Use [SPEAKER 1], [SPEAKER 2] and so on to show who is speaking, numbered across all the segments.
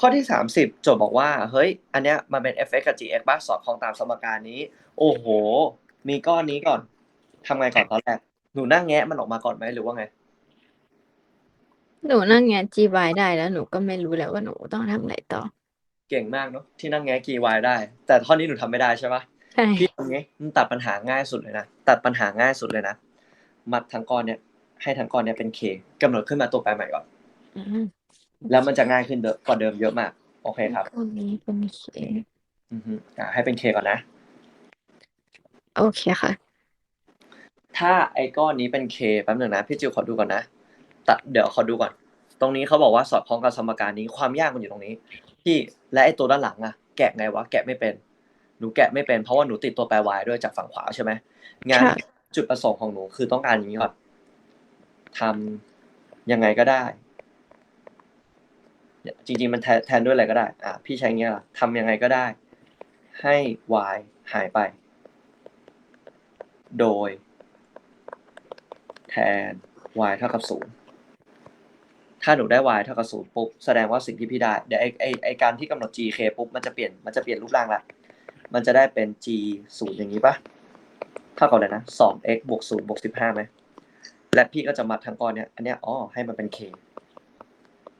[SPEAKER 1] ข้อที่สามสิบโจทย์บอกว่า เฮ้ย อันเนี้ยมันเป็น f(x) กับ gx บ้าสอดคล้องตามสมการนี้ โอ้โห มีก้อนนี้ก่อนทำไงก่อนตอนแรก หนูนั่งแงะมันออกมาก่อนไหมหรือว่าไง
[SPEAKER 2] หนูนั่งแงะ GY ได้แล้วหนูก็ไม่รู้แล้วว่าหนูต้องทำอะไรต่อ
[SPEAKER 1] เก่งมากเนาะที่นั่งแงะ gy ได้ แต่ข้อนี้หนูทำไม่ได้ใช่ปะ
[SPEAKER 2] ใช่
[SPEAKER 1] พี่ทำไงมันตัดปัญหาง่ายสุดเลยนะ ตัดปัญหาง่ายสุดเลยนะ มัดทั้งก้อนเนี่ยให้ทั้งก้อนเนี่ยเป็น k กำหนดขึ้นมาตัวแปรใหม่ก่อน
[SPEAKER 2] อืม
[SPEAKER 1] แล้วมันจะง่ายขึ้นเดอะกว่าเดิมเยอะมาก โอเคครับ
[SPEAKER 2] พวกนี้เป็น K
[SPEAKER 1] อือฮึอ่าให้เป็น k ก่อนนะ
[SPEAKER 2] โอเคค่ะ
[SPEAKER 1] ถ้าไอ้ก้อนนี้เป็น k แป๊บหนึ่งนะ พี่จิวขอดูก่อนนะตัดเดี๋ยวขอดูก่อน ตรงนี้เขาบอกว่าสอดคล้องกับสมการนี้ความยากมันอยู่ตรงนี้พี่และไอ้ตัวด้านหลังอะแกะไงวะแกะไม่เป็น หนูแกะไม่เป็นเพราะว่าหนูติดตัวแปร y ด้วยจากฝั่งขวาใช่ไหมงั้น
[SPEAKER 2] ค่ะ
[SPEAKER 1] จุดประสงค์ของหนูคือต้องการอย่างนี้ก่อนทำยังไงก็ได้เนี่ย จริงๆ มันแทนแทนด้วยอะไรก็ได้ อะพี่ใช้เงี้ยละทำยังไงก็ได้ ให้ y หายไป โดย แทน y เท่ากับศูนย์ถ้าหนูได้ y เท่ากับศูนย์ปุ๊บ แสดงว่าสิ่งที่พี่ได้ เดี๋ยวไอไอไอการที่กำหนด g k ปุ๊บ มันจะเปลี่ยน มันจะเปลี่ยนรูปร่างละ มันจะได้เป็น g ศูนย์อย่างนี้ปะเท่ากับอะไรนะสอง x บวกศูนย์บวกสิบห้าไหม และพี่ก็จะมัดทั้งก้อนเนี้ย อันเนี้ย อ๋อ ให้มันเป็น k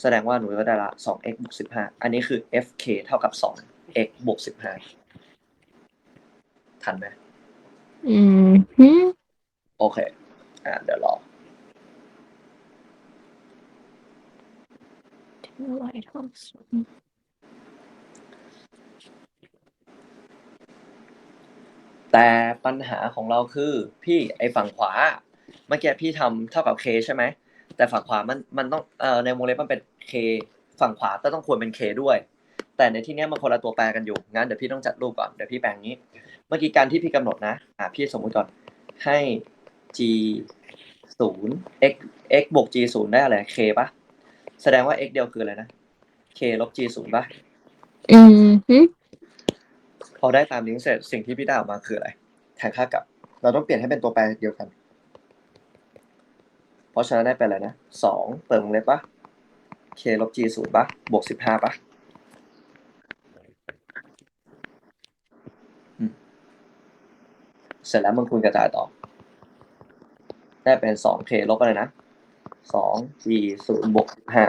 [SPEAKER 1] แสดงว่าหนูก็ได้ละสอง x บวกสิบห้าอันนี้คือ f k เท่ากับสอง x บวกสิบห้าทันไหม
[SPEAKER 2] อืมฮึ
[SPEAKER 1] โอเค อ่าเดี๋ยวรอ
[SPEAKER 2] Y เท่ากับศูนย์
[SPEAKER 1] แต่ปัญหาของเราคือ พี่ไอ้ฝั่งขวา เมื่อกี้พี่ทำเท่ากับ k ใช่ไหม แต่ฝั่งขวามันมันต้องเอ่อในวงเล็บมันเป็น k ฝั่งขวาก็ต้องควรเป็น k ด้วย แต่ในที่เนี้ยมันคนละตัวแปรกันอยู่งั้นเดี๋ยวพี่ต้องจัดรูปก่อนเดี๋ยวพี่แปลงนี้ เมื่อกี้การที่พี่กำหนดนะอ่าพี่สมมุติก่อนให้ g ศูนย์ x x บวก g ศูนย์ได้อะไร k ปะแสดงว่า x เดียวคืออะไรนะ k ลบ g ศูนย์ปะ
[SPEAKER 2] อืมฮึ
[SPEAKER 1] พอได้ตามนี้เสร็จสิ่งที่พี่ได้ออกมาคืออะไรแทนค่ากลับ เราต้องเปลี่ยนให้เป็นตัวแปรเดียวกัน เพราะฉะนั้นได้เป็นอะไรนะสองเปิดวงเล็บปะ k ลบ g ศูนย์ปะบวกสิบห้าปะอืมเสร็จแล้วมึงคูณกระจายต่อ ได้เป็นสอง k ลบอะไรนะสอง g ศูนย์บวกสิบห้า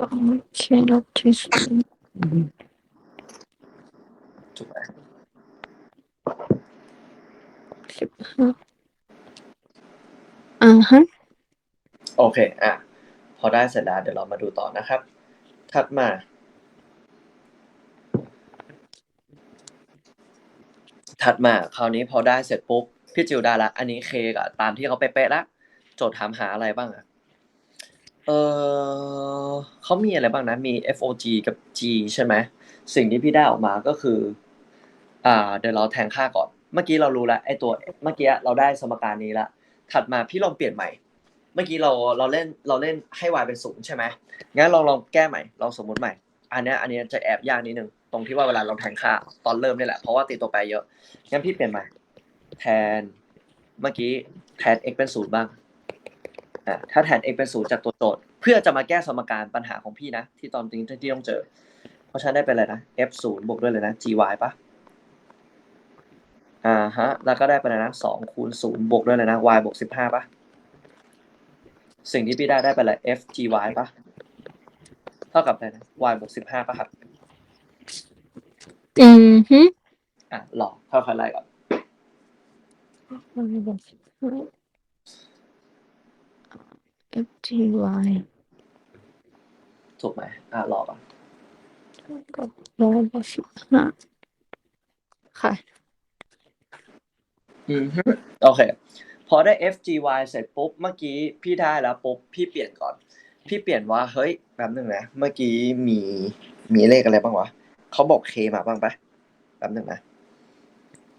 [SPEAKER 2] สอง K ลบ T ศูนย์
[SPEAKER 1] ถูกไหม
[SPEAKER 2] สิบห้า อ่าฮะ
[SPEAKER 1] โอเค อะ พอได้เสร็จแล้ว เดี๋ยวเรามาดูต่อนะครับ ถัดมา ถัดมา คราวนี้พอได้เสร็จปุ๊บ พี่จิวได้ละ อันนี้เคกับตามที่เขาเป๊ะๆละ โจทย์ถามหาอะไรบ้างอะเออเขามีอะไรบ้างนะ มี FOG กับ G ใช่ไหม สิ่งที่พี่ได้ออกมาก็คือ อ่า เดี๋ยวเราแทงค่าก่อน เมื่อกี้เรารู้แล้วไอ้ตัวเมื่อกี้เราได้สมการนี้ละถัดมาพี่ลองเปลี่ยนใหม่ เมื่อกี้เราเราเล่นเราเล่นให้ y เป็นศูนย์ใช่ไหมงั้นลองลองแก้ใหม่ลองสมมุติใหม่ อันนี้อันนี้จะแอบยากนิดนึงตรงที่ว่าเวลาเราแทงค่าตอนเริ่มนี่แหละเพราะว่าติดตัวแปรเยอะงั้นพี่เปลี่ยนใหม่ แทนเมื่อกี้แทน x เป็นศูนย์บ้างอ่าถ้าแทน x เป็นศูนย์จากตัวโจทย์ เพื่อจะมาแก้สมการปัญหาของพี่นะ ที่ตอนนี้ที่ต้องเจอ เพราะฉันได้เป็นอะไรนะ f ศูนย์บวกด้วยเลยนะ gy ปะ อ่าฮะ แล้วก็ได้เป็นอะไรนะสองคูณศูนย์บวกด้วยเลยนะ y บวกสิบห้าปะสิ่งที่พี่ได้ได้เป็นอะไร f g y ปะเท่ากับอะไรนะ y บวกสิบห้าปะครับ
[SPEAKER 2] อืมฮึ
[SPEAKER 1] อะหลอกค่อยๆไล่ก่อน
[SPEAKER 2] Y บวกสิบห้า F T Y
[SPEAKER 1] ถูกไหมอะหลอกก่อน
[SPEAKER 2] เท่ากับร้อยบวกสิบห้าค่ะ
[SPEAKER 1] อืมโอเค พอได้ f g y เสร็จปุ๊บเมื่อกี้พี่ได้แล้วปุ๊บพี่เปลี่ยนก่อน พี่เปลี่ยนว่าเฮ้ยแป๊บหนึ่งนะเมื่อกี้มีมีเลขอะไรบ้างวะเขาบอก k มาบ้างปะแป๊บหนึ่งนะ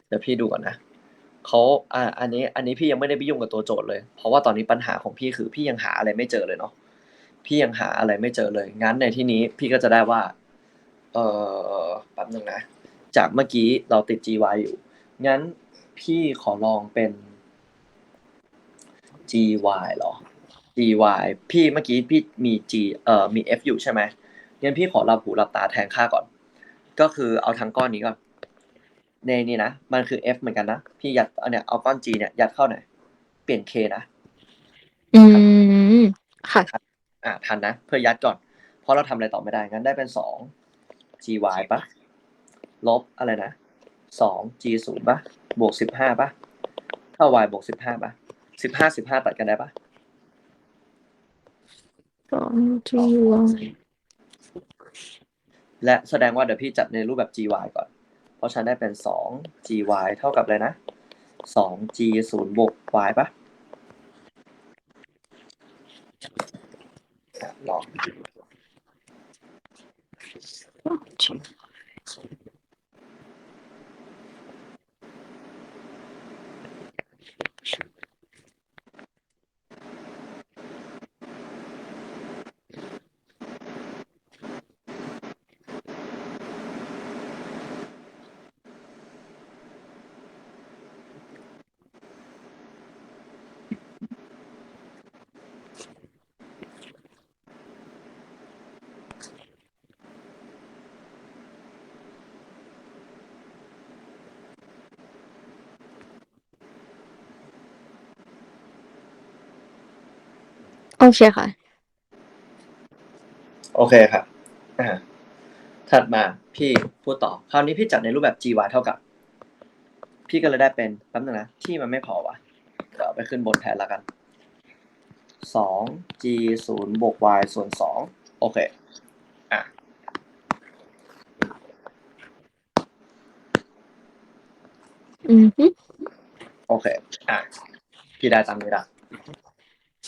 [SPEAKER 1] เดี๋ยวพี่ดูก่อนนะเขาอ่า อันนี้ อันนี้พี่ยังไม่ได้ไปยุ่งกับตัวโจทย์เลย เพราะว่าตอนนี้ปัญหาของพี่คือพี่ยังหาอะไรไม่เจอเลยเนาะ พี่ยังหาอะไรไม่เจอเลย งั้นในที่นี้พี่ก็จะได้ว่า เออแป๊บหนึ่งนะ จากเมื่อกี้เราติด gy อยู่ งั้น พี่ขอลองเป็น G Y เหรอ G Y พี่เมื่อกี้พี่มี G เอ่อมี F อยู่ใช่ไหมงั้นพี่ขอหลับหูหลับตาแทนค่าก่อน ก็คือเอาทั้งก้อนนี้ก่อน ในนี่นะ มันคือ F เหมือนกันนะ พี่ยัดเอาเนี่ยเอาก้อน G เนี่ยยัดเข้าหน่อย เปลี่ยน K นะ
[SPEAKER 2] อืม ค่ะ
[SPEAKER 1] อะทันนะ เพื่อยัดก่อน เพราะเราทำอะไรต่อไม่ได้ งั้นได้เป็นสอง G Y ปะลบอะไรนะสอง G ศูนย์ปะ บวกสิบห้าปะเท่า Y บวกสิบห้าปะสิบห้าสิบห้าตัดกันได้ปะ
[SPEAKER 2] สอง G Y
[SPEAKER 1] และแสดงว่าเดี๋ยวพี่จัดในรูปแบบ gy ก่อน เพราะฉะนันได้เป็นสอง gy เท่ากับอะไรนะสอง g ศูนย์บวก y ปะอะลอง
[SPEAKER 2] Shoot. เคค่ะ
[SPEAKER 1] โอเคครับอ่าถัดมาพี่พูดต่อ คราวนี้พี่จัดในรูปแบบ gy เท่ากับ พี่ก็เลยได้เป็นแป๊บนึงนะ ที่มันไม่พอว่ะเดี๋ยวเอาไปขึ้นบนแทนแล้วกันสอง g ศูนย์บวก y ส่วนสองโอเค อะ
[SPEAKER 2] อืมฮึ
[SPEAKER 1] โอเค อะ พี่ได้ตามนี้ละ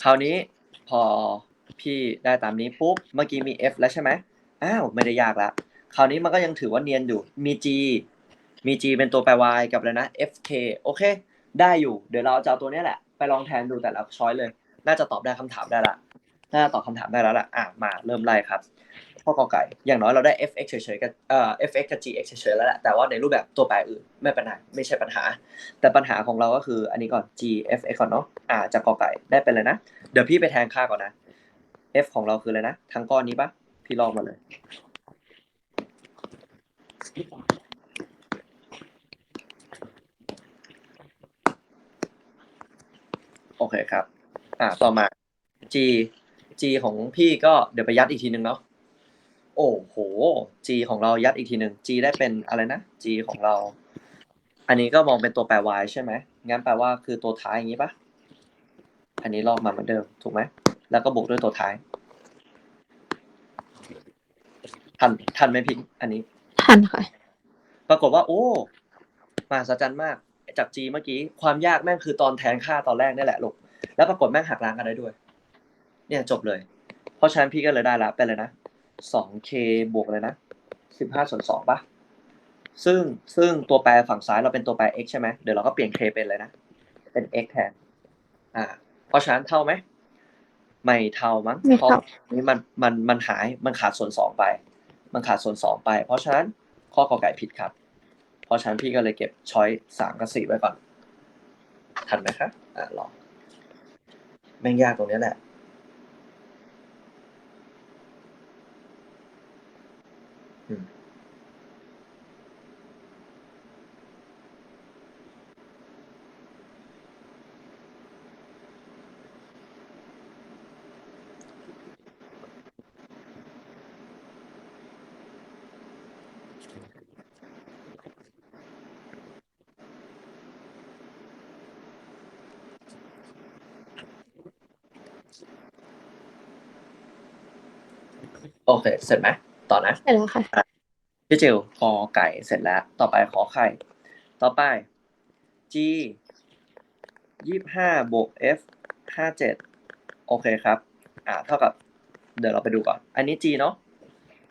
[SPEAKER 1] คราวนี้ พอพี่ได้ตามนี้ปุ๊บ เมื่อกี้มี F แล้วใช่ไหมอ้าวไม่ได้ยากละคราวนี้มันก็ยังถือว่าเนียนอยู่มี G มี G เป็นตัวแปร Y กับอะไรนะ FK โอเค ได้อยู่ เดี๋ยวเราจะเอาตัวนี้แหละ ไปลองแทนดูแต่ละช้อยเลย น่าจะตอบได้คำถามได้ละ น่าจะตอบคำถามได้แล้วล่ะอะมาเริ่มไล่ครับ ข้อกอไก่ อย่างน้อยเราได้ fx เฉยๆกับเอ่อ fx กับ gx เฉยๆแล้วแหละแต่ว่าในรูปแบบตัวแปรอื่นไม่เป็นไรไม่ใช่ปัญหา แต่ปัญหาของเราก็คืออันนี้ก่อน g f x ก่อนเนาะอ่าจากกอไก่ได้เป็นเลยนะ เดี๋ยวพี่ไปแทนค่าก่อนนะ f ของเราคืออะไรนะทั้งก้อนนี้ปะพี่ลอกมาเลยโอเคครับ อ่า ต่อมา g g ของพี่ก็เดี๋ยวไปยัดอีกทีนึงเนาะ อ้โห g ของเรายัดอีกทีหนึ่ง g ได้เป็นอะไรนะ g ของเรา อันนี้ก็มองเป็นตัวแปร y ใช่ไหมงั้นแปลว่าคือตัวท้ายอย่างนี้ปะอันนี้ลอกมาเหมือนเดิมถูกไหมแล้วก็บวกด้วยตัวท้ายทันทันไหมพิงอันนี้
[SPEAKER 2] ทันค่ะ
[SPEAKER 1] ปรากฏว่า โอ้มหัศจรรย์มาก จาก G เมื่อกี้ความยากแม่งคือตอนแทนค่าตอนแรกนี่แหละลูกแล้วปรากฏแม่งหักล้างกันได้ด้วย เนี่ยจบเลย เพราะฉะนั้นพี่ก็เลยได้ละเป็นเลยนะ 2k บวกเลยนะ 15 ส่วน2ปะซึ่งซึ่งตัวแปรฝั่งซ้ายเราเป็นตัวแปร x ใช่ไหมเดี๋ยวเราก็เปลี่ยน k เป็นเลยนะ เป็น x แทน อ่า เพราะฉะนั้นเท่าไหม ไม่เท่ามั้ง
[SPEAKER 2] ไม่
[SPEAKER 1] เพราะ
[SPEAKER 2] เท่า
[SPEAKER 1] นี่มันมันมันหาย มันขาดส่วนสองไป มันขาดส่วนสองไป เพราะฉะนั้นข้อกอไก่ผิดครับ เพราะฉะนั้นพี่ก็เลยเก็บช้อยสามกับสี่ไว้ก่อน ทันไหมครับอะลอง แม่งยากตรงเนี้ยแหละ อืม โอเค เสร็จไหม ต่อนะ
[SPEAKER 2] ใช่แล้วค่ะ
[SPEAKER 1] พี่จิวกอไก่เสร็จแล้ว ต่อไปขอไข่ ต่อไป g ยี่ห้าบวก f ห้าเจ็ดโอเคครับ อ่า เท่ากับ เดี๋ยวเราไปดูก่อน อันนี้ g เนาะ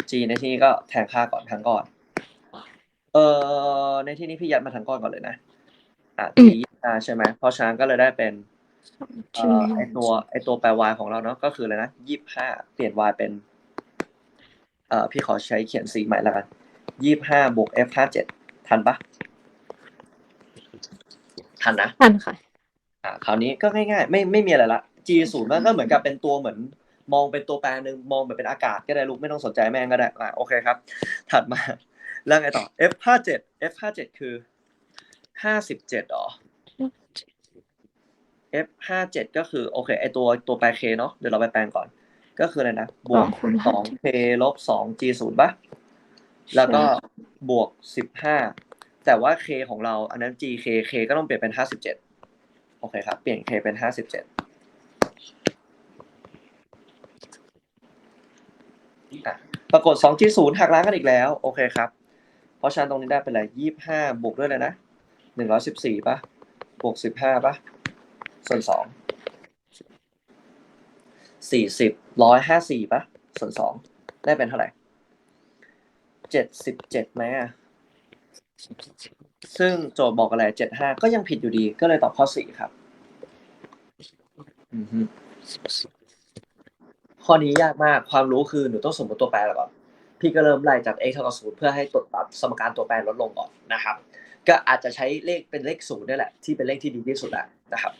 [SPEAKER 1] g ในที่นี้ก็แทนค่าก่อนทั้งก้อน เออในที่นี้พี่ยัดมาทั้งก้อนก่อนเลยนะ อ่า g ยี่ห้าใช่ไหมเพราะฉะนั้นก็เลยได้เป็น
[SPEAKER 2] G
[SPEAKER 1] เอ่อไอตัวไอตัวแปร y ของเราเนาะก็คืออะไรนะยี่ห้าเปลี่ยน y เป็น เอ่อพี่ขอใช้เขียนสีใหม่แล้วกันยี่ห้าบวก f ห้าเจ็ดทันปะทันนะ
[SPEAKER 2] ทันค่ะ
[SPEAKER 1] อ่าคราวนี้ก็ง่ายๆ ไม่ไม่มีอะไรละ G ศูนย์มันก็เหมือนกับเป็นตัวเหมือน มองเป็นตัวแปรหนึ่งมองเหมือนเป็นอากาศก็ได้ลูกไม่ต้องสนใจแม่งก็ได้อ่าโอเคครับ ถัดมาแล้วไงต่อ F ห้าเจ็ด F ห้าเจ็ดคือห้าสิบเจ็ดหรอ F ห้าเจ็ดก็คือโอเคไอตัวตัวแปร K เนาะเดี๋ยวเราไปแปลงก่อน ก็คืออะไรนะบวก
[SPEAKER 2] สองคูณ
[SPEAKER 1] สอง K ลบสอง G ศูนย์ปะแล้วก็บวกสิบห้าแต่ว่า K ของเราอันนั้น G K K ก็ต้องเปลี่ยนเป็นห้าสิบเจ็ดโอเคครับ เปลี่ยน K เป็นห้าสิบเจ็ดอะปรากฏสอง G ศูนย์หักล้างกันอีกแล้ว โอเคครับ เพราะฉะนั้นตรงนี้ได้เป็นอะไรยี่ห้าบวกด้วยเลยนะหนึ่งร้อยสิบสี่ปะบวกสิบห้าปะส่วนสอง สี่สิบร้อยห้าสี่ปะส่วนสองได้เป็นเท่าไหร่เจ็ดสิบเจ็ดไหมอะซึ่งโจทย์บอกอะไรเจ็ดห้าก็ยังผิดอยู่ดี ก็เลยตอบข้อสี่ครับข้อนี้ยากมากความรู้คือหนูต้องสมมติตัวแปรก่อนพี่ก็เริ่มไล่จาก x เท่ากับศูนย์เพื่อให้ตัวตัดสมการตัวแปรลดลงก่อนนะครับ ก็อาจจะใช้เลขเป็นเลขศูนย์นี่แหละที่เป็นเลขที่ดีที่สุดแล้วนะครับ